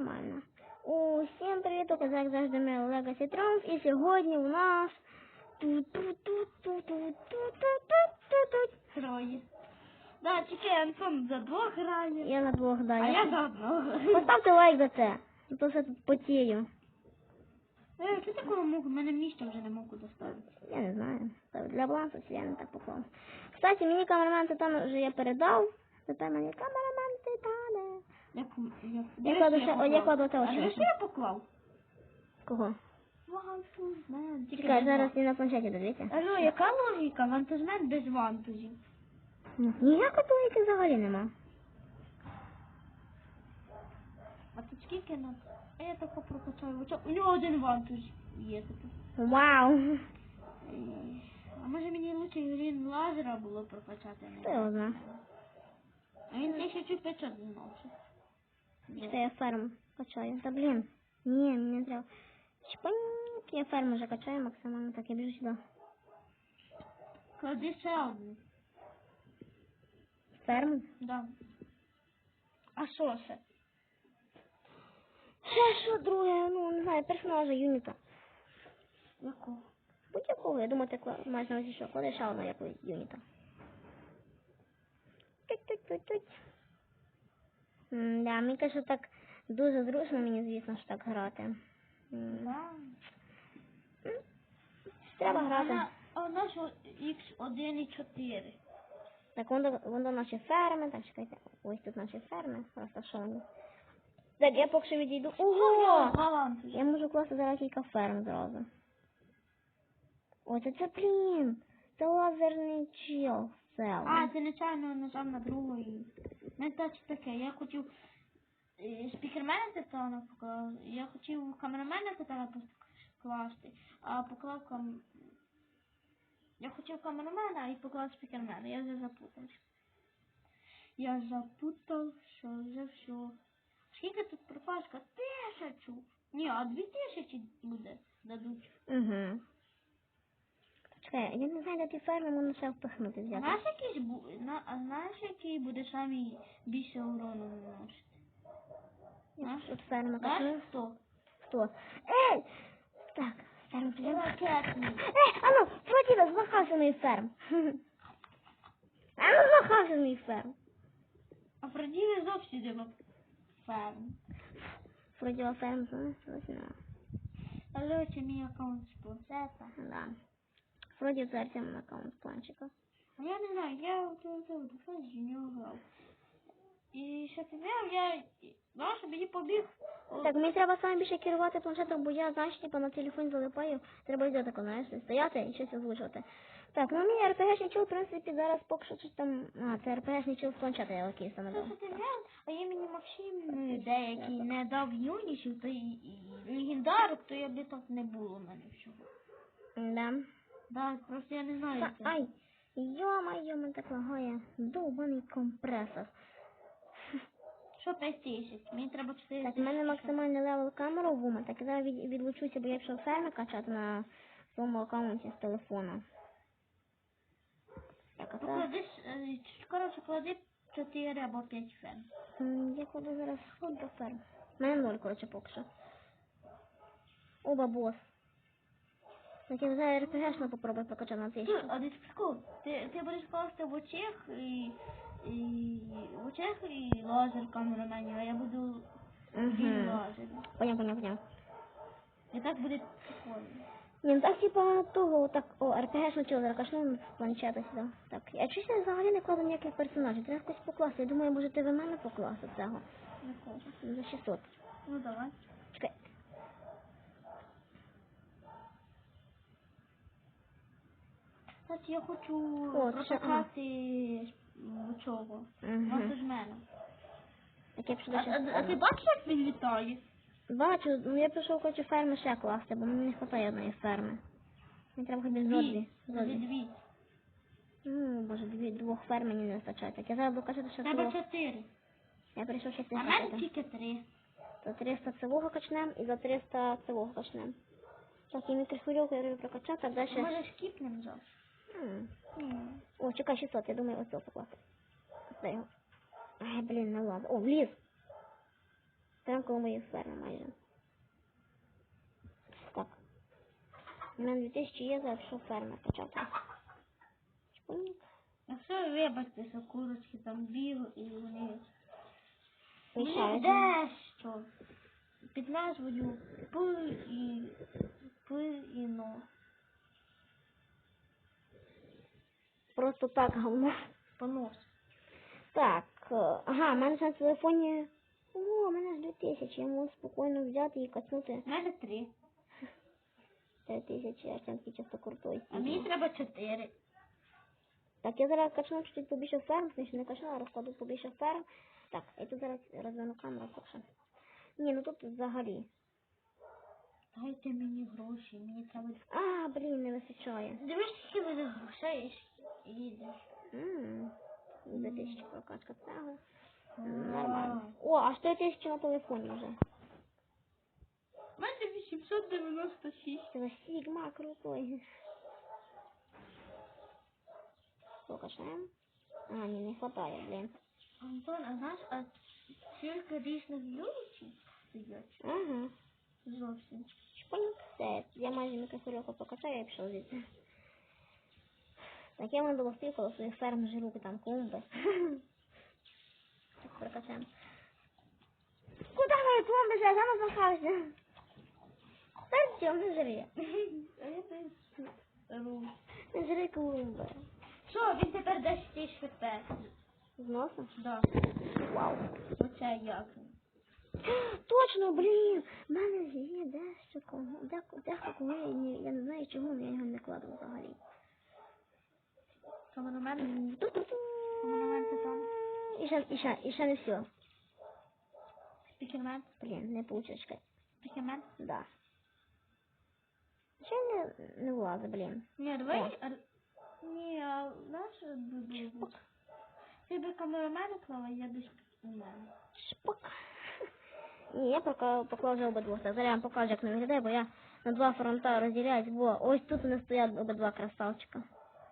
нормально. Усім привіт, як завжди ми Олега Сітронс. І сьогодні у нас герої. Да, чекай, Антон за двох грає. Я за двох, да. А я, я за одного. Поставте лайк за це. І то все тут потію. Е, ти такого мог, в мене місця вже не можу доставити. Я не знаю. Для балансу я не так поклав. Кстати, мені камерамен це там вже я передав. Тепер мені камерамен. Я кладу ще- я кладу те А очі. де ж я поклав? Кого? Вантузмен. Чекай, зараз і на планшеті дивіться. Алло, яка логіка? Вантузмен без вантузів. Ну, Ніякої логіки взагалі нема. А тут скільки на... А я тако прокачаю. Оце- У нього один вантуз є тут. Вау! Е, А може мені лучше грін лазера було прокачати? Хто його знає? А він 1500 знався. Що я ферм качаю. Ні, мені не треба. Чпаньк, я ферм вже качаю максимально, так я біжу сюди. Клади одну. Ферму? Да. А що ще? Ще що друге, ну не знаю, персонажа юніта. Якого? Будь-якого, я думаю, ти маєш на увазі, що кладеш одного якогось юніта. Тють-тють-тють-тють. Да, мені кажуть, так дуже зручно мені, звісно, що так грати. Да. м, Треба грати. А у нас X1 і 4. Так, воно, воно наші ферми, так, чекайте, ось тут наші ферми розташовані. Так, я поки що відійду. Ого! Я можу класти зараз кілька ферм зразу. Ось це, блін! Це лазерний чел. Сел. А, ти нечайно нажав на другу і... Не так таке, я хотів е, спікермена титана поклав, я хотів камерамена титана покласти, а поклав кам... Я хотів камерамена і поклав спікермена, я вже запутався. Я запутав, що вже все. Скільки тут пропаска? Тисячу. Ні, а дві тисячі буде дадуть. Угу. Чекай, я не знаю, де ті ферми можна ще впихнути взяти. Знаєш, якийсь бу... а знаєш, який буде самий більше урону наносити? Знаєш? От ферми Знаєш хто? Хто? Ей! Так, ферм. Ей, ану, Фродіда, змахався мій ферм. Ану, змахався мій ферм. А Фреділи зовсім не ферм. Фроділа ферм, знаєш, ось на. Але це мій аккаунт з. Да. Вроді це Артем аккаунт планчика. А я не знаю, я от з нього грав. І ти знав, я знаєш, мені побіг. Так, мені треба саме більше керувати планшетом, бо я, знаєш, типу, на телефон залипаю. Треба йде тако, знаєш, стояти і щось озвучувати. Так, ну мій РПГшний в принципі, зараз поки що щось там... А, це РПГшний чол з планшета, я окей, дав. а я мені Максим е, деякий не дав юнішів, то і, легендарок, то я би так не було в мене всього. Да. Да, просто я не знаю. Це. ай, йо-моє, мене так лагає. Довбаний компресор. Що 5 тисяч? Мені треба 4 Так, в мене максимальний левел камеру в ума, так я зараз від, відлучуся, бо я пішов ферми качати на своєму аккаунті з телефона. Так, а це... Поклади, е, коротше, клади 4 або 5 фен. М, Я кладу зараз ход до ферм. У мене ноль, коротше, поки що. Оба бос. Я зараз РПГшно попробую прокачати на тисячу. А десь. Ти, ти будеш класти в очах і, і в очах і лазер камераменів, а я буду Угу. лазер. Поняв, поняв, поняв. І так буде прикольно. Ні, ну так типа того, так, о, РПГшно чого зараз качну з планшета сюди. Так, я чусь я взагалі не кладу ніяких персонажів, треба якось покласти. Я думаю, може ти в мене покласти цього. Не хочу. За 600. Ну давай. Чекай. Кстати, я хочу О, це ще- м, цього. Угу. Вантажмена. Так я пішов А, до а, а ти 600. бачиш, як він літає? Бачу, ну я пішов хочу ферми ще класти, бо мені не вистачає одної ферми. Мені треба зо дві. Зо Дві. дві. Дві. Ну, боже, дві, двох ферм мені не вистачає. Так я зараз буду качати ще Треба чотири. Я прийшов ще А в мене качати. тільки три. За 300 цивого качнем і за 300 цивого качнем. Так, і мікрохвильовку я роблю прокачати, а далі... Може скіпнем зараз? О, чекай, 600, я думаю, ось цього покласти. Ай, блін, не влазить. О, вліз. Прям коло моєї ферми майже. Так. У мене 2000 є, зараз пішов фермер качати. Чпуньк. Якщо вибачте, що курочки там біли і вони Мішають. дещо під назвою П і П і но. Просто так говно. Понос. Так, е, ага, у мене ж на телефоні. О, у мене ж 2000, я можу спокійно взяти і качнути У мене три. 3000, я там часто крутой. А мені треба чотири. Так, я зараз качну чуть-чуть побільше ферм, значить не качну, а розкладу побільше ферм. Так, я тут зараз розверну камеру поки. Ні, ну тут взагалі. Дайте мені гроші, мені треба. А, блін, не вистачає. Дивись, скільки буде грошей їдеш. Ммм, 2000 прокачка цього. Нормально. О, а 100 тисяч на телефоні вже. У мене 896. Це Сігма крутой. Покачаємо. А, ні, не хватає, блін. Антон, а знаєш, а скільки різних люлечів стоять? Ага. Зовсім. Шпаньк. Все, я майже мікрохвильовку покачаю і пішов звідси. Так, я вам долостив коло своїх ферм жируки там клумби. Так, прокачаємо. Куда мої клумби вже? Зараз знаходишся. Та не жри. Не жри клумби. Що, він тепер дасть ті швидке? З носом? Да. Вау. Оце як. Точно, блін! В мене ж є дещо. Деко, дехто я, не, знаю чому, я його не кладу взагалі. Камерамен? Камерамен це там. І ще, і ще, і ще не все. Спікермен? Блін, не получиш. Спікермен? Да. Ще не, не влазить, блін. Ні, давай. а- Ні, а знаєш, був. Ти би камерамена клала, я би спікермен. Шпак. Ні, я пока поклав обидвох. Так, зараз я вам покажу, як не виглядає, бо я на два фронта розділяюсь, бо ось тут вони стоять обидва красавчика.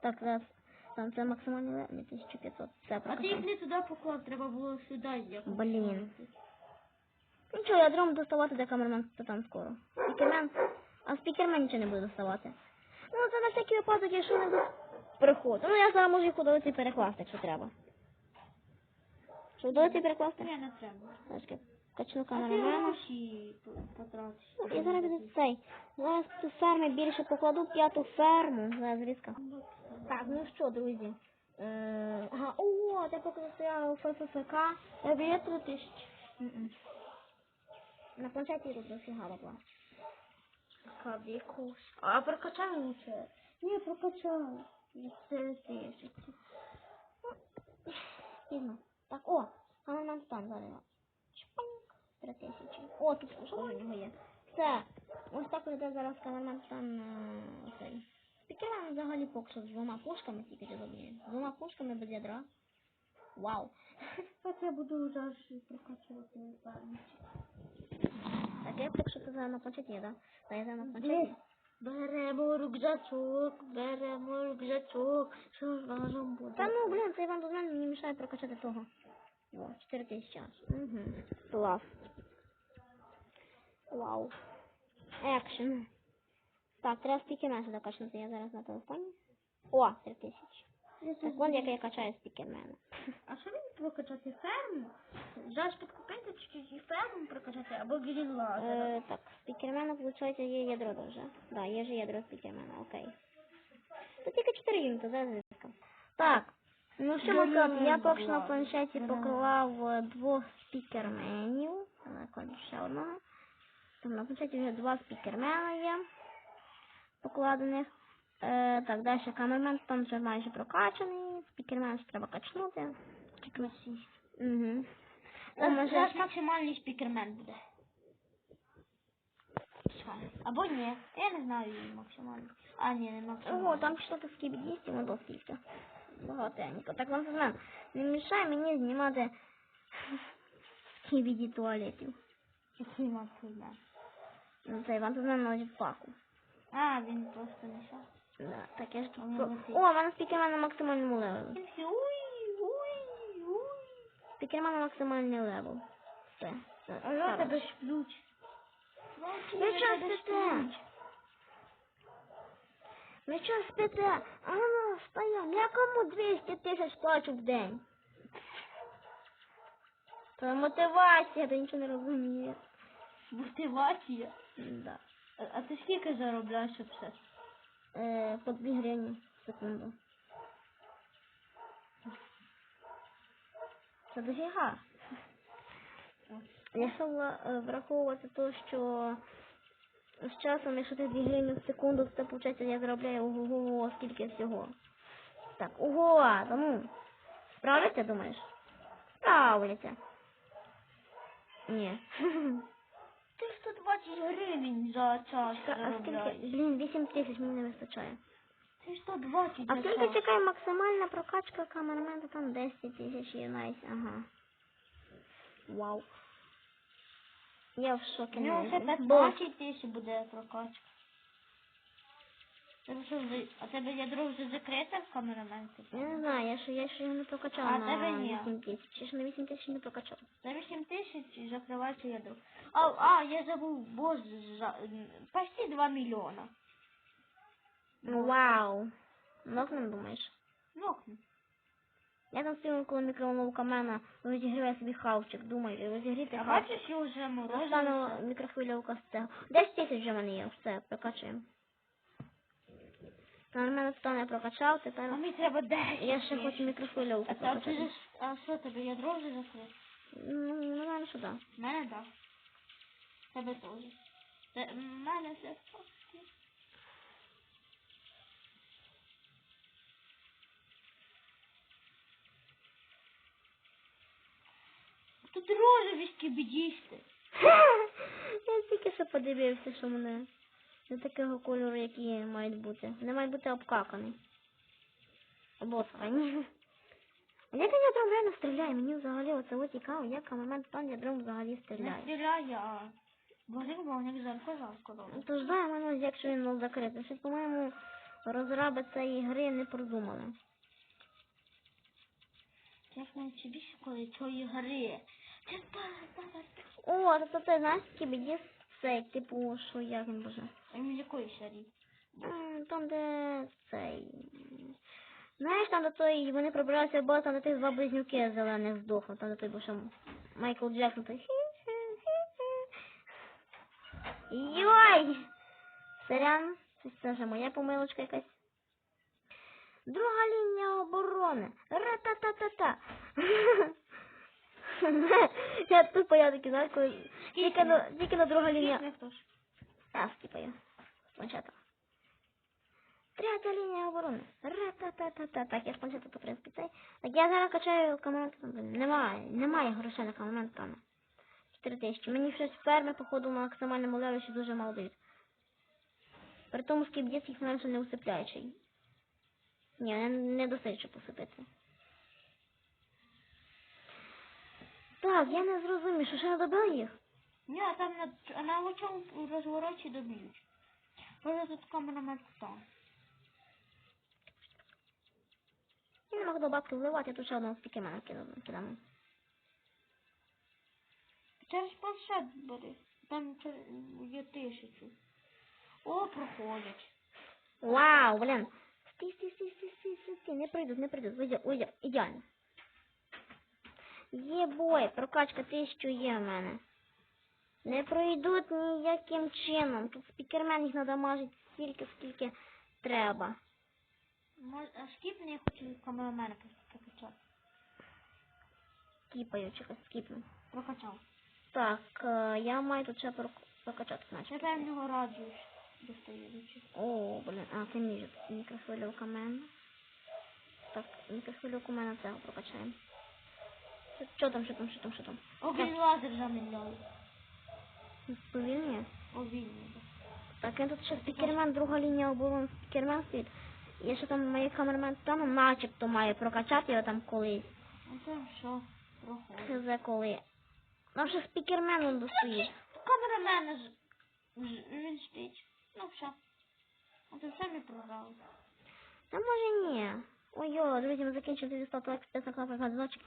Так, зараз там це максимальний левел 1500. Все, А ти їх не туди поклав, треба було сюди як. Блін. Нічого, я дром доставати, де камермен то там скоро. Спікермен. А спікермен нічого не буде доставати. Ну, це на всякий випадок, якщо не буде приход. Ну, я зараз можу їх удалити і перекласти, якщо треба. Що удалити і перекласти? Ні, не треба. Трошки качну камеру. Ну, зараз буде цей. Зараз цю ферму більше покладу п'яту ферму. Зараз різка. Ну, так, ну що, друзі. Е, ага, о, я поки стояла у ФФК. Е, я б'є 3 тисячі. На планшеті роблю фіга бабла. Кабікус. А прокачав мені це? Ні, прокачав. Це тисячі. Ну, пізно. Так, о, а нам там зарила. 3000. О, тут у нього є. Все. Ось так йде зараз каламан стан е, оцей. Спікерам взагалі поки що з двома пушками тільки зробили. З двома пушками без ядра. Вау. Та це буду зараз прокачувати парніч. Так я поки що це зараз на планшеті є, да? Та я зараз на планшеті. Беремо рюкзачок, беремо рюкзачок, що ж важом буде. Та ну, блін, цей вам тут не мішає прокачати того. О, 4000. Угу. Клас. Вау. Екшен. Так, треба спікермен сюди качнути, я зараз на телефоні. О, 3 тисячі. Так, вон як я качаю спікермена. А що він прокачати ферму? Зараз підкупити чуть-чуть ферму прокачати, або грінлазер. Е, так, спікермена, виходить, є ядро дуже. Да, є же ядро спікермена, окей. Тут тільки 4 юніти, зараз вискав. Так. Ну що казати, я поки на планшеті поклав е, двох спікерменів. Так, ще одного. На планшеті вже два спікермена є покладених. Е, так, далі камермен там вже майже прокачаний. Спікермен ще треба качнути. Угу. Зараз максимальний спікермен буде. Або ні. Я не знаю її максимальний. А, ні, не максимальний. Ого, там що-то скібідісті, воно скільки. Багатенько. Так, вам знаю, не мішай мені знімати скібіді туалетів. Який максимальний? Ну, це Іван Тузмен на паку. А, він просто не шар. Да, так я ж. О, в мене спікермен на максимальному левелі. Спікермен на максимальний левел. Все. А я зараз. тебе ключ. Ви що спите? Ви що спите? А ну, встаємо. Я кому 200 тисяч плачу в день? Це мотивація, ти нічого не розумієш. Мотивація. Да. А, а ти скільки заробляєш все? Е, по 2 гривні в секунду. Це дофіга. Якщо е, враховувати те, що з часом, якщо ти 2 гривні в секунду, то виходить, я заробляю ого скільки всього. Так, ого, та ну. Справляться, думаєш? Справляться. Ні. Ти 120 гривень за час А скільки? заробляєш. Блін, 8 тисяч мені не вистачає. Ти 120 А за скільки час. чекає максимальна прокачка камерамента? Там 10 тисяч є найс, ага. Вау. Я в шокі. У нього навіть. ще Бо 15 тисяч буде прокачка. А тебе ядро вже закрите в камераменті? я не знаю, я ще, я ще не прокачала А, на тебе ні. 8 тисяч. Я ще на 8 тисяч не прокачала. За 8 тисяч закривається ядро. А, а, я забув, боже, за, почти 2 мільйона. Ну, вау. Нокнем думаєш? Нокну. Я там стою коло мікроволновка мене, розігріваю собі хавчик, думаю, розігріти А хавчик. бачиш, я вже морозився. мікрохвильовка з цього. 10 тисяч вже в мене є, все, прокачуємо. На мене стане прокачав, А тепер мені треба 10. я ще хочу мікрохвильовку А, ти ж, а що тебе ядро вже закрите? Ну, мене що да. Мене так. Тебе теж. В мене все. Тут рожеві скібідісти. Я тільки що подивився, що мене не такого кольору, які мають бути. Вони мають бути обкакані. Обоскані. Як він ядром реально стріляє? Мені взагалі оце цікаво, як момент пан ядром взагалі Не стріляє. стріляє, а горів вогник жарко жарко Ну, робить. То ж знаємо, ну, якщо він був закритий. Щось, по-моєму, розраби цієї гри не продумали. Як собі коли цієї гри. О, то ти знаєш, кібідіс цей, типу, що як він боже. А він з якої серії? Там, де цей. Знаєш, там де той, вони пробиралися бас, там де тих два близнюки зелених здохли, там де той був ще Майкл Джексон той. Йой! Сорян, це вже моя помилочка якась. Друга лінія оборони. Ра-та-та-та-та. Я тупо, я таки, знаєш, коли тільки на, тільки на друга лінія. Я скіпаю. Спочатку. Третя лінія оборони. Ра-та-та-та-та. Так, я спочатку, в принципі, цей. Так, я зараз качаю команд. Немає, немає грошей на команд пане. 4 тисячі. Мені щось ферми, походу, на максимальному левелі дуже мало дають. При тому, кібдіс їх менше не усипляючий. Ні, не, не досить, щоб усипити. Так, я не зрозумів, що ще не добили їх? Ні, а там на, на оцьому розвороті доб'ють. Може тут камерамет там. Я не можу до бабки вливати, тут ще одного спікемена кидамо. Через планшет бери. Там є тисячу. О, проходять. Вау, блін. Стій, стій, стій, стій, стій, стій, стій. Не прийдуть, не прийдуть. Ой, ой, ідеально. Є бой, прокачка тисячу є в мене. Не пройдуть ніяким чином. Тут спікермен їх надамажить стільки, скільки треба. Може, а скіпни я хочу камерамена прокачати. Скіпаю, чекай, скіпну. Прокачав. Так, е, я маю тут ще прок- прокачати, значить. Я нього радіус достає. значить. О, блін, а це між мікрохвильовка мене. Так, мікрохвильовку мене цього прокачаємо. Що- там, що там, що там, що там? О, він лазер замідляє. Повільніє? О. Так, він тут ще спікермен, друга лінія оборони спікермен стоїть. І ще там моїй камермен там начебто має прокачати його там колись. Ну це що? Проходить. Це коли. Там ще спікермен он достоїть. Камерамена ж, він спить. Ну все. А ти самі програли. Та може ні. Ой, йо, друзі, ми закінчили 200 лайк, 5 на кнопку, 20